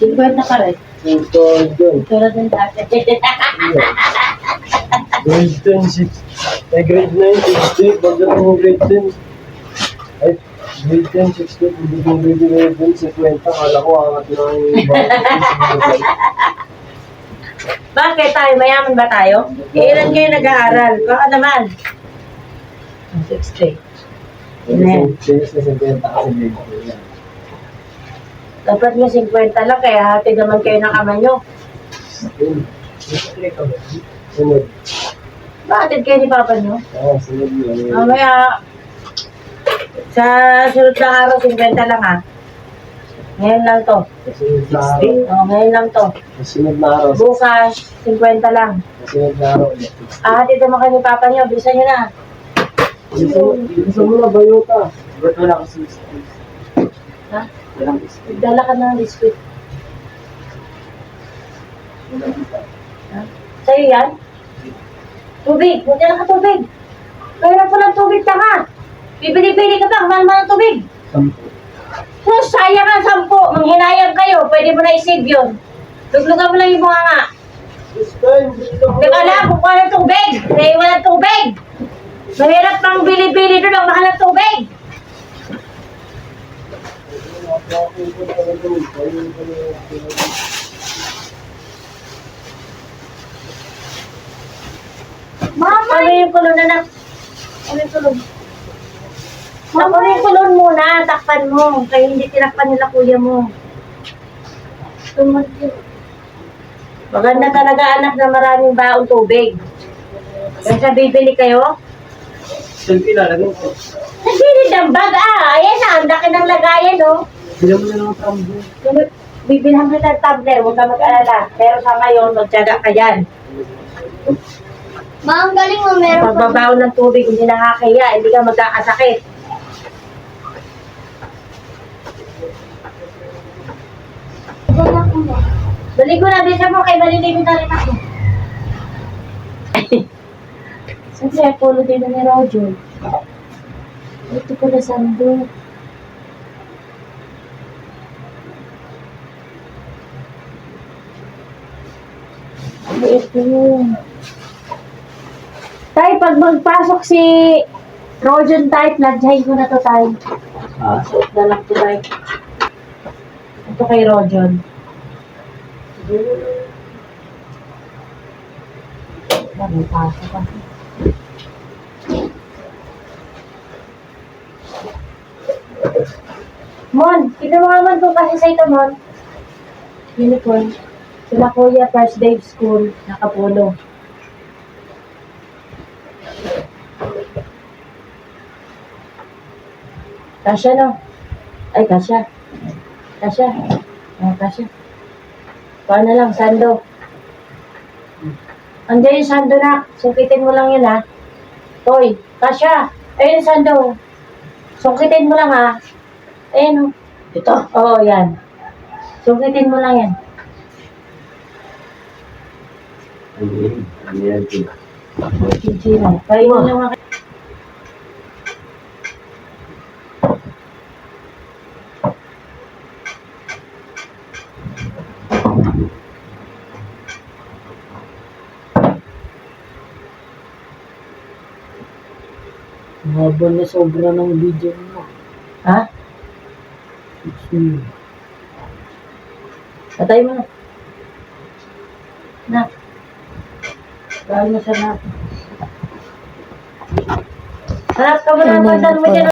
50 ka rin. Ito, yun. Tulad ng dati. Grade 10, 6. Eh, grade 9, 60. Pagdating mo grade 10. Ay, grade 10, 60. Pagdating grade 11, 50. Kala ko, angat na yung. Bakit tayo? Mayaman ba tayo? Ilan kayo nag-aaral? Baka naman. 60. Yun na yan. Change na 50 kasi grade 10 yan. Dapat nga 50 lang, kaya hati naman kayo ng ama nyo. Sunod. Bakit kayo ni papa nyo? Oo, sunod yun. Mamaya, sa sunod na araw, 50 lang ha. Ngayon lang to. Na araw. Oo, ngayon lang to. Kasunod na araw. Bukas, 50 lang. Kasunod na araw. Ah, dito naman kayo ni papa nyo, bilisan nyo na. Gusto mo, na bayota. Ba't wala kasi Ha? Walang isip. Dala ka ng biscuit. Ha? Sa'yo yan? Tubig, huwag ka tubig. Kaya po ng tubig ka nga. Bibili-bili ka? Ang mahal-mahal ng tubig. Sampo. So, sayang ang sampo. Manghinayang kayo. Pwede mo na isave yun. Luglugan mo lang yung mga nga. Ba alam kung paano tubig? Naiwan ng tubig. Mahirap pang bili-bili doon ang mahal ng tubig. Mama! Ano yung kulon na nak? Ano yung kulon? Mama! Ano yung kulon muna? Takpan mo. Kaya hindi tinakpan nila kuya mo. Tumatyo. Maganda talaga anak na maraming baong tubig. Kaya sa bibili kayo, Selfie lalagay ko. nagbili ng bag ah. Ayan na, ang laki lagayan Bilang mo na lang ang tambo. Kung bibilhan kita ng tablet, huwag ka mag-alala. Pero sa ngayon, magtyaga ka yan. Ma, ang galing mo, meron pa. Pagbabaw ng tubig, hindi nakakaya, hindi ka magkakasakit. Wala ko na. Balik ko na, bisa mo kay maliligo na rin ako. Siyempre, pulo din na ni Rojo. Ito ko na yun? Tay, pag magpasok si Rojon Tay, fladjahin ko na to, Tay. Ha? Suot na lang to, Tay. Ito kay Rojon. May pasok ka. Mon, tignan mo nga man kung kasi sa ito, Mon. Uniform. Sila kuya, first day of school, nakapulo. Kasya, no? Ay, kasya. Kasya. Ah, kasya. Paano lang, sando. Andiyan yung sando na. Sungkitin mo lang yun, ha? Toy, kasya. Ayun sando. Sungkitin mo lang, ha? Ayun, oh. Ito? Oo, yan. Sungkitin mo lang yan. Kaya mo. Haba na sobra ng video mo. Ha? Patay mo na. Na. Sa na. Harap ka mo na. Pagdan mo dyan.